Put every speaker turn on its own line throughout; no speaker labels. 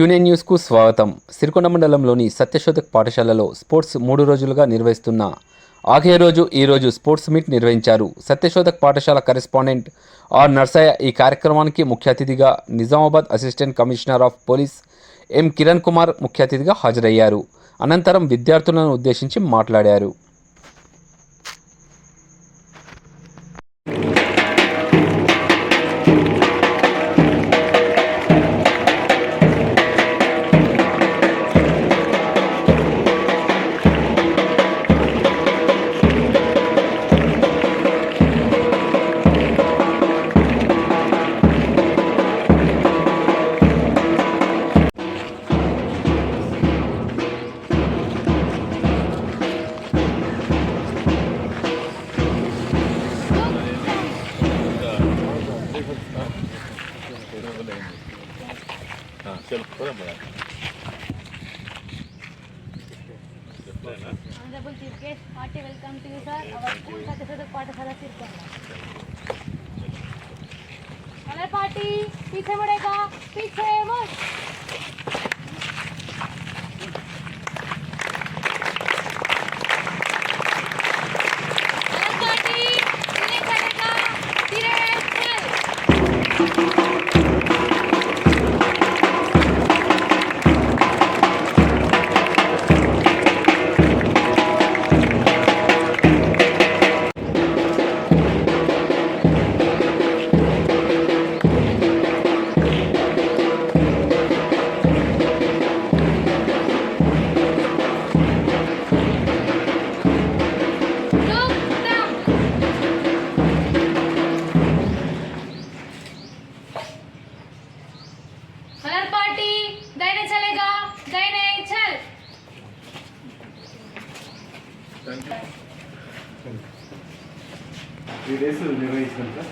క్యూనే న్యూస్కు స్వాగతం. సిరికొండ మండలంలోని సత్యశోధక్ పాఠశాలలో స్పోర్ట్స్ మూడు రోజులుగా నిర్వహిస్తున్న ఆఖరి రోజు ఈరోజు స్పోర్ట్స్ మీట్ నిర్వహించారు. సత్యశోధక్ పాఠశాల కరెస్పాండెంట్ ఆర్ నర్సయ్య ఈ కార్యక్రమానికి ముఖ్య అతిథిగా Nizamabad assistant commissioner of police M Kiran Kumar ముఖ్య అతిథిగా హాజరయ్యారు. అనంతరం విద్యార్థులను ఉద్దేశించి మాట్లాడారు.
पीछे मुड़ेगा पीछे मुड़
త్రీ డేస్ నిర్వహించినాం సార్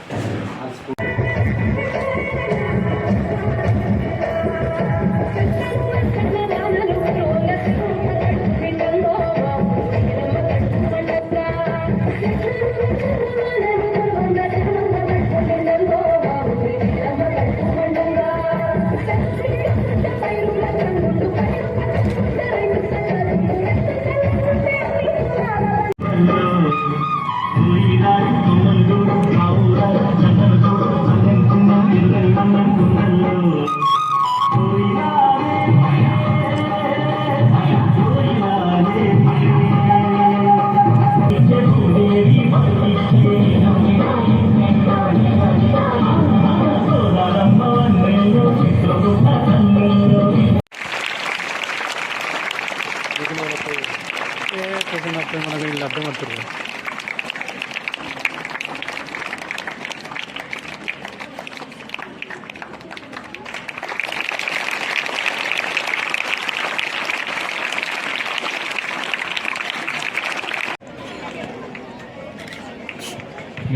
ఆ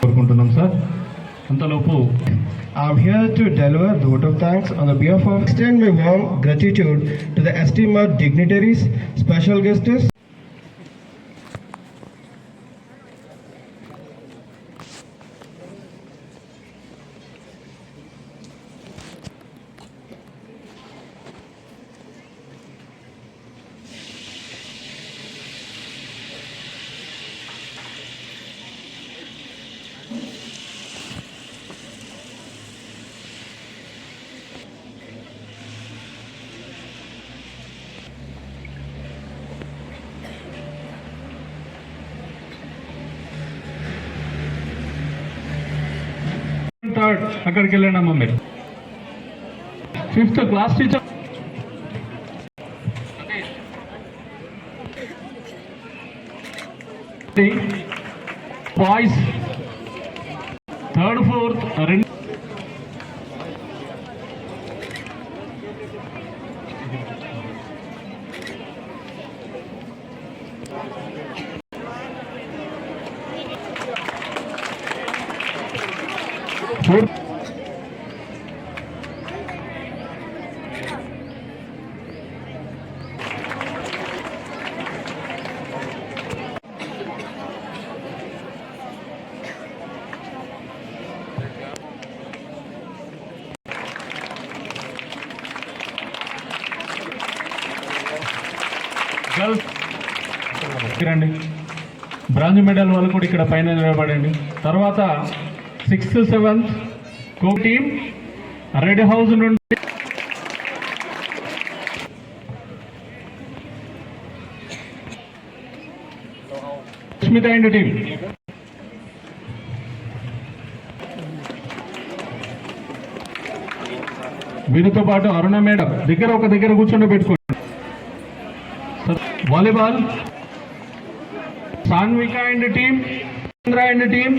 కోరుకుంటున్నాం సార్ అంతలోపు
I'm here to deliver the vote of thanks on the behalf of extend my warm gratitude to the esteemed dignitaries, special guests,
third అక్కడికి వెళ్ళండి అమ్మా మీరు. ఫిఫ్త్ క్లాస్ టీచర్ బాయ్స్ చూడు రండి bronze medal వాళ్ళు కూడా ఇక్కడ పైన నిలబడండి. తర్వాత sixth seventh co team red house నుండి స్మిత అండ్ టీమ్. వీరితో పాటు అరుణ మేడం దగ్గర ఒక దగ్గర కూర్చొని పెట్టుకోండి. Volleyball Sanvika and team Chandra and team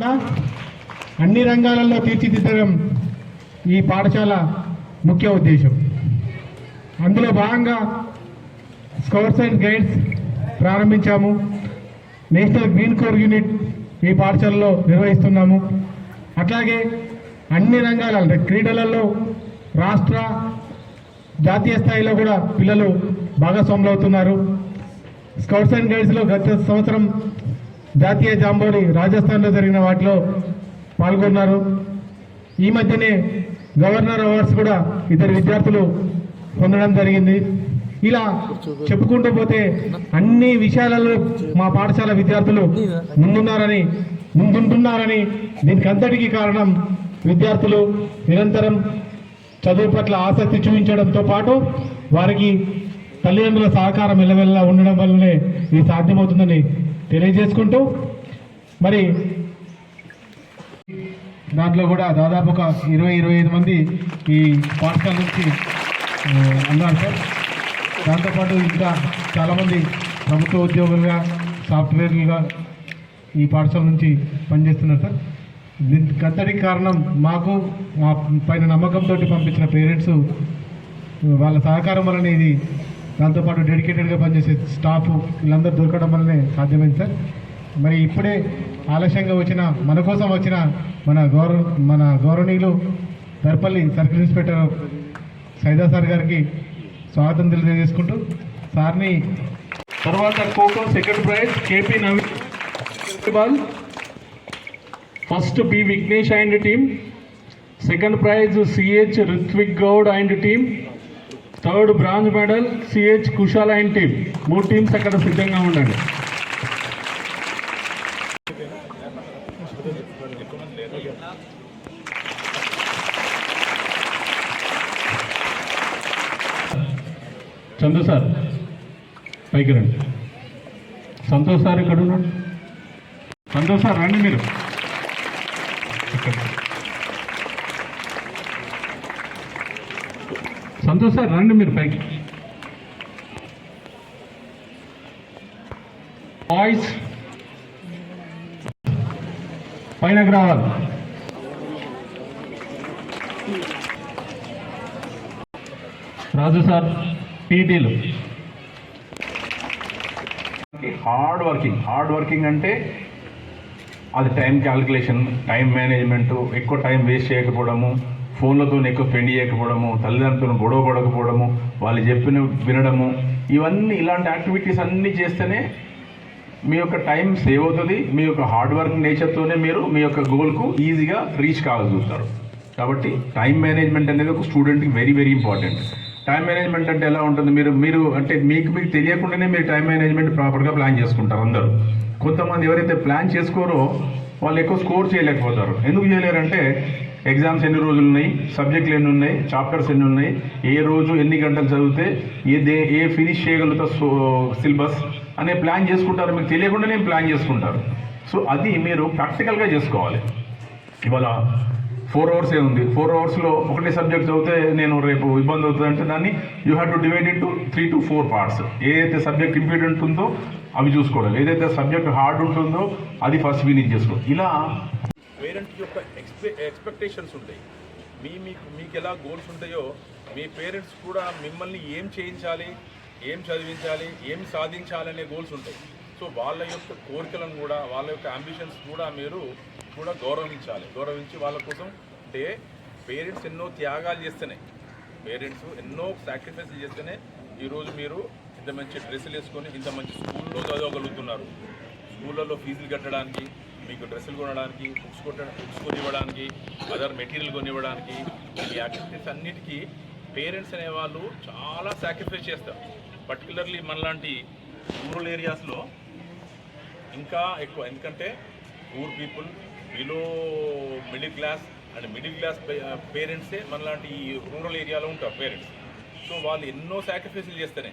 కాకుండా అన్ని రంగాలలో తీర్చిదిద్దడం ఈ పాఠశాల ముఖ్య ఉద్దేశం. అందులో భాగంగా స్కౌట్స్ అండ్ గైడ్స్ ప్రారంభించాము. నేషనల్ గ్రీన్ కోర్ యూనిట్ ఈ పాఠశాలలో నిర్వహిస్తున్నాము. అట్లాగే అన్ని రంగాల అంటే క్రీడలలో రాష్ట్ర జాతీయ స్థాయిలో కూడా పిల్లలు భాగస్వాములు అవుతున్నారు స్కౌట్స్ అండ్ గైడ్స్లో గత సంవత్సరం జాతీయ జాంబోని రాజస్థాన్లో జరిగిన వాటిలో పాల్గొన్నారు. ఈ మధ్యనే గవర్నర్ అవార్డ్స్ కూడా ఇద్దరు విద్యార్థులు పొందడం జరిగింది. ఇలా చెప్పుకుంటూ పోతే అన్ని విషయాలలో మా పాఠశాల విద్యార్థులు ముందున్నారని ముందుంటున్నారని దీనికి అంతటికీ కారణం విద్యార్థులు నిరంతరం చదువు పట్ల ఆసక్తి చూపించడంతో పాటు వారికి తల్లిదండ్రుల సహకారం ఎల్లవెల్లా ఉండడం వల్లనే ఇది సాధ్యమవుతుందని తెలియజేసుకుంటూ మరి దాంట్లో కూడా దాదాపు ఒక ఇరవై ఇరవై ఐదు మంది ఈ పాఠశాల నుంచి అన్నారు ఉన్నారు సార్. దాంతోపాటు ఇంకా చాలామంది ప్రభుత్వ ఉద్యోగులుగా సాఫ్ట్వేర్లుగా ఈ పాఠశాల నుంచి పనిచేస్తున్నారు సార్. దీనికి కారణం మాకు మా పైన నమ్మకంతో పంపించిన పేరెంట్స్ వాళ్ళ సహకారం వలన ఇది దాంతోపాటు డెడికేటెడ్గా పనిచేసే స్టాఫ్ వీళ్ళందరూ దొరకడం వల్లనే సాధ్యమైంది సార్. మరి ఇప్పుడే ఆలస్యంగా వచ్చిన మన కోసం వచ్చిన మన గౌరవ మన గౌరవనీయులు Darpalli circle inspector Saida sir గారికి స్వాగతం తెలియజేసుకుంటూ సార్ని
తర్వాత kho kho second prize KP Naveen first B Vignesh and team. Second prize CH Ritvik Goud and team. Third bronze medal CH Kushal and team. మూడు టీమ్స్ అక్కడ సిద్ధంగా ఉండండి Chandu sir పైకి రండి. సంతోష్ సార్ ఇక్కడ ఉన్నాడు సంతోష్ సార్ రండి మీరు. ఇక్కడ. సంతోష్ సార్ రండి మీరు పైకి. బాయ్స్ పైనకి రావాలి రాజు సార్ పీటీలు.
హార్డ్ వర్కింగ్ హార్డ్ వర్కింగ్ అంటే అది టైం క్యాలిక్యులేషన్ టైం మేనేజ్మెంట్ ఎక్కువ టైం వేస్ట్ చేయకపోవడము ఫోన్లతో ఎక్కువ స్పెండ్ చేయకపోవడము తల్లిదండ్రులతో గొడవ పడకపోవడము వాళ్ళు చెప్పిన వినడము ఇవన్నీ ఇలాంటి యాక్టివిటీస్ అన్నీ చేస్తేనే మీ యొక్క టైం సేవ్ అవుతుంది. మీ యొక్క హార్డ్ వర్క్ నేచర్తోనే మీరు మీ యొక్క గోల్కు ఈజీగా రీచ్ కాగలుగుతారు కాబట్టి టైం మేనేజ్మెంట్ అనేది ఒక స్టూడెంట్కి very very important. Time management అంటే ఎలా ఉంటుంది? మీరు మీరు అంటే మీకు మీకు తెలియకుండానే మీరు టైం మేనేజ్మెంట్ ప్రాపర్గా ప్లాన్ చేసుకుంటారు అందరూ. కొంతమంది ఎవరైతే ప్లాన్ చేసుకోరో వాళ్ళు ఎక్కువ స్కోర్ చేయలేకపోతారు. ఎందుకు చేయలేరంటే ఎగ్జామ్స్ ఎన్ని రోజులు ఉన్నాయి? సబ్జెక్టులు ఎన్ని ఉన్నాయి? చాప్టర్స్ ఎన్ని ఉన్నాయి? ఏ రోజు ఎన్ని గంటలు చదివితే ఏ దే ఏ ఫినిష్ చేయగలుగుతా సిలబస్ అనే ప్లాన్ చేసుకుంటారు. మీకు తెలియకుండానే ప్లాన్ చేసుకుంటారు. సో అది మీరు ప్రాక్టికల్గా చేసుకోవాలి. ఇవాళ ఫోర్ అవర్స్ ఏ ఉంది? ఫోర్ అవర్స్లో ఒకటి సబ్జెక్ట్ చదివితే నేను రేపు ఇబ్బంది అవుతుంది అంటే దాన్ని you have to divide it to three to four parts. ఏదైతే సబ్జెక్ట్ ఇంపార్టెంట్ ఉందో అవి చూసుకోవడం. ఏదైతే సబ్జెక్ట్ హార్డ్ ఉంటుందో అది ఫస్ట్ ఫినిష్ చేసుకోవడం ఇలా
పేరెంట్ యొక్క ఎక్స్పె ఎక్స్పెక్టేషన్స్ ఉంటాయి. మీ మీకు మీకు ఎలా గోల్స్ ఉంటాయో మీ పేరెంట్స్ కూడా మిమ్మల్ని ఏం చేయించాలి ఏం చదివించాలి ఏం సాధించాలనే గోల్స్ ఉంటాయి. సో వాళ్ళ యొక్క కోరికలను కూడా వాళ్ళ యొక్క అంబిషన్స్ కూడా మీరు కూడా గౌరవించాలి. గౌరవించి వాళ్ళ కోసం అంటే పేరెంట్స్ ఎన్నో త్యాగాలు చేస్తేనే పేరెంట్స్ ఎన్నో సాక్రిఫైస్ చేస్తేనే ఈరోజు మీరు ఇంత మంచి డ్రెస్సులు వేసుకొని ఇంత మంచి స్కూల్లో చదవగలుగుతున్నారు. స్కూళ్ళల్లో ఫీజులు కట్టడానికి మీకు డ్రెస్సులు కొనడానికి బుక్స్ కొట్ట బుక్స్ కొనివ్వడానికి అదర్ మెటీరియల్ కొనివ్వడానికి ఈ యాక్టివిటీస్ అన్నిటికీ పేరెంట్స్ అనేవాళ్ళు చాలా సాక్రిఫైస్ చేస్తారు. పర్టికులర్లీ మనలాంటి రూరల్ ఏరియాస్లో ఇంకా ఎక్కువ. ఎందుకంటే poor people below middle class and middle class పేరెంట్సే మనలాంటి ఈ రూరల్ ఏరియాలో ఉంటారు పేరెంట్స్ సో వాళ్ళు ఎన్నో సాక్రిఫైసులు చేస్తేనే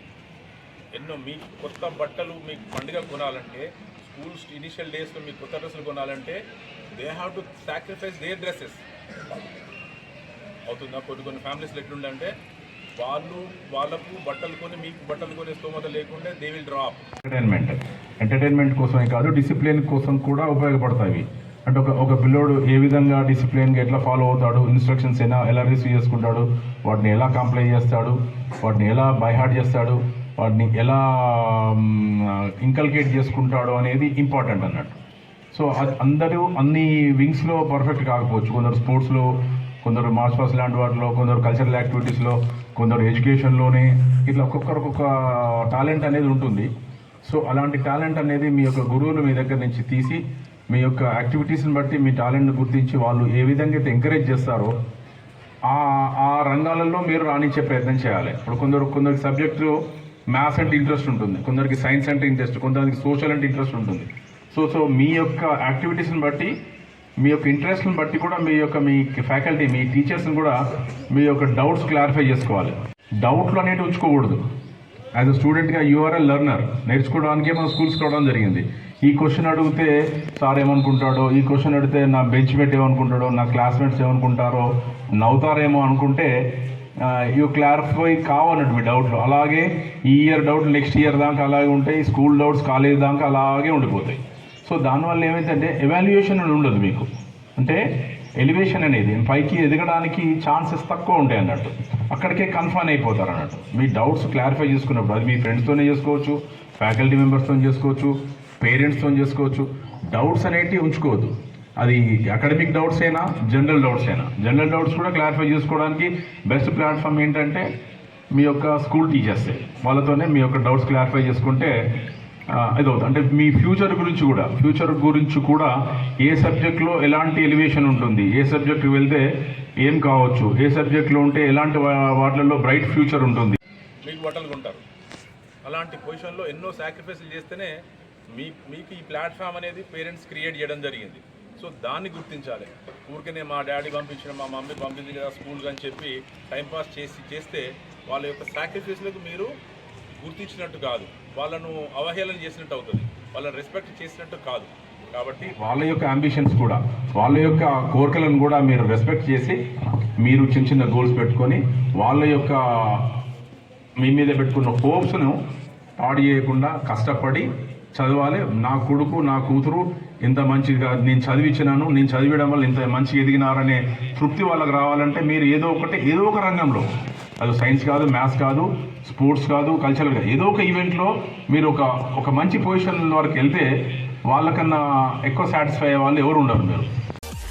ఎన్నో మీకు కొత్త బట్టలు మీకు పండుగ కొనాలంటే స్కూల్స్ ఇనిషియల్ డేస్లో మీకు కొత్త డ్రెస్సులు కొనాలంటే they have to sacrifice their dresses అవుతుందా? కొన్ని కొన్ని ఫ్యామిలీస్లో ఎట్లుండంటే వాళ్ళు వాళ్ళకు బట్టలు కొని మీకు బట్టలు కొనే స్తోమత లేకుంటే they will drop
entertainment entertainment కోసమే కాదు డిసిప్లిన్ కోసం కూడా ఉపయోగపడతాయి. అంటే ఒక ఒక పిల్లోడు ఏ విధంగా డిసిప్లిన్గా ఎట్లా ఫాలో అవుతాడు ఇన్స్ట్రక్షన్స్ ఎలా ఎలా రిసీవ్ చేసుకుంటాడు వాటిని ఎలా కంప్లైంట్ చేస్తాడు వాటిని ఎలా బైహార్ట్ చేస్తాడు వాటిని ఎలా ఇంకల్కేట్ చేసుకుంటాడు అనేది ఇంపార్టెంట్ అన్నట్టు. సో అది అందరూ అన్ని వింగ్స్లో పర్ఫెక్ట్ కాకపోవచ్చు. కొందరు స్పోర్ట్స్లో కొందరు మార్షల్ లాంటి వాటిలో కొందరు కల్చరల్ యాక్టివిటీస్లో కొందరు ఎడ్యుకేషన్లోనే ఇట్లా ఒక్కొక్కరికొక టాలెంట్ అనేది ఉంటుంది. సో అలాంటి టాలెంట్ అనేది మీ యొక్క గురువులు మీ దగ్గర నుంచి తీసి మీ యొక్క యాక్టివిటీస్ని బట్టి మీ టాలెంట్ని గుర్తించి వాళ్ళు ఏ విధంగా అయితే ఎంకరేజ్ చేస్తారో ఆ ఆ రంగాలలో మీరు రాణించే ప్రయత్నం చేయాలి. ఇప్పుడు కొందరు కొందరు సబ్జెక్టు మ్యాథ్స్ అంటే ఇంట్రెస్ట్ ఉంటుంది. కొందరికి సైన్స్ అంటే ఇంట్రెస్ట్ కొందరికి సోషల్ అంటే ఇంట్రెస్ట్ ఉంటుంది. సో సో మీ యొక్క యాక్టివిటీస్ని బట్టి మీ యొక్క ఇంట్రెస్ట్ని బట్టి కూడా మీ యొక్క మీ ఫ్యాకల్టీ మీ టీచర్స్ని కూడా మీ యొక్క డౌట్స్ క్లారిఫై చేసుకోవాలి. డౌట్లు అనేవి ఉంచుకోకూడదు. యాజ్ అ స్టూడెంట్గా యూఆర్ ఎ లెర్నర్ నేర్చుకోవడానికే మనం స్కూల్స్కి రావడం జరిగింది. ఈ క్వశ్చన్ అడిగితే సార్ ఏమనుకుంటాడో? ఈ క్వశ్చన్ అడిగితే నా బెంచ్ మేట్ ఏమనుకుంటాడో? నా క్లాస్మేట్స్ ఏమనుకుంటారో? నవ్వుతారేమో అనుకుంటే యూ క్లారిఫై కావన్నట్టు మీ డౌట్లు అలాగే ఈ ఇయర్ డౌట్ నెక్స్ట్ ఇయర్ దాకా అలాగే ఉంటాయి. స్కూల్ డౌట్స్ కాలేజ్ దాకా అలాగే ఉండిపోతాయి. సో దానివల్ల ఏమైందంటే ఎవాల్యుయేషన్ అని ఉండదు మీకు. అంటే ఎలివేషన్ అనేది పైకి ఎదగడానికి ఛాన్సెస్ తక్కువ ఉంటాయి అన్నట్టు. అక్కడికే కన్ఫర్మ్ అయిపోతారు అన్నట్టు. మీ డౌట్స్ క్లారిఫై చేసుకున్నప్పుడు అది మీ ఫ్రెండ్స్తోనే చేసుకోవచ్చు ఫ్యాకల్టీ మెంబర్స్తో చేసుకోవచ్చు పేరెంట్స్తో చేసుకోవచ్చు. డౌట్స్ అనేటివి ఉంచుకోవద్దు. అది అకాడమిక్ డౌట్స్ అయినా జనరల్ డౌట్స్ అయినా. జనరల్ డౌట్స్ కూడా క్లారిఫై చేసుకోవడానికి బెస్ట్ ప్లాట్ఫామ్ ఏంటంటే మీ యొక్క స్కూల్ టీచర్సే వాళ్ళతోనే మీ యొక్క డౌట్స్ క్లారిఫై చేసుకుంటే ఇది అవుతుంది అంటే మీ ఫ్యూచర్ గురించి కూడా ఫ్యూచర్ గురించి కూడా ఏ సబ్జెక్ట్లో ఎలాంటి ఎలివేషన్ ఉంటుంది ఏ సబ్జెక్ట్కి వెళ్తే ఏం కావచ్చు ఏ సబ్జెక్ట్లో ఉంటే ఎలాంటి వాటిల్లో బ్రైట్ ఫ్యూచర్ ఉంటుంది.
మీకు బట్టలు కొంటారు. అలాంటి పొజిషన్లో ఎన్నో సాక్రిఫైస్లు చేస్తేనే మీ మీకు ఈ ప్లాట్ఫామ్ అనేది పేరెంట్స్ క్రియేట్ చేయడం జరిగింది. సో దాన్ని గుర్తించాలి. ఊరికనే మా డాడీ పంపించిన మా మమ్మీ పంపింది కదా స్కూల్కి అని చెప్పి టైంపాస్ చేసి చేస్తే వాళ్ళ యొక్క సాక్రిఫైస్లకు మీరు గుర్తించినట్టు కాదు. వాళ్ళను అవహేళన చేసినట్టు అవుతుంది. వాళ్ళని రెస్పెక్ట్ చేసినట్టు కాదు. కాబట్టి
వాళ్ళ యొక్క అంబిషన్స్ కూడా వాళ్ళ యొక్క కోరికలను కూడా మీరు రెస్పెక్ట్ చేసి మీరు చిన్న చిన్న గోల్స్ పెట్టుకొని వాళ్ళ యొక్క మీ మీద పెట్టుకున్న హోప్స్ను పాడు చేయకుండా కష్టపడి చదవాలి. నా కొడుకు నా కూతురు ఇంత మంచిగా నేను చదివించినాను నేను చదివడం వల్ల ఇంత మంచిగా ఎదిగినారనే తృప్తి వాళ్ళకి రావాలంటే మీరు ఏదో ఒకటి ఏదో ఒక రంగంలో. అది సైన్స్ కాదు మ్యాథ్స్ కాదు స్పోర్ట్స్ కాదు కల్చరల్ కాదు. ఏదో ఒక ఈవెంట్లో మీరు ఒక ఒక మంచి పొజిషన్ వరకు వెళ్తే వాళ్ళకన్నా ఎక్కువ సాటిస్ఫై అయ్యే వాళ్ళు ఎవరు ఉండరు మీరు.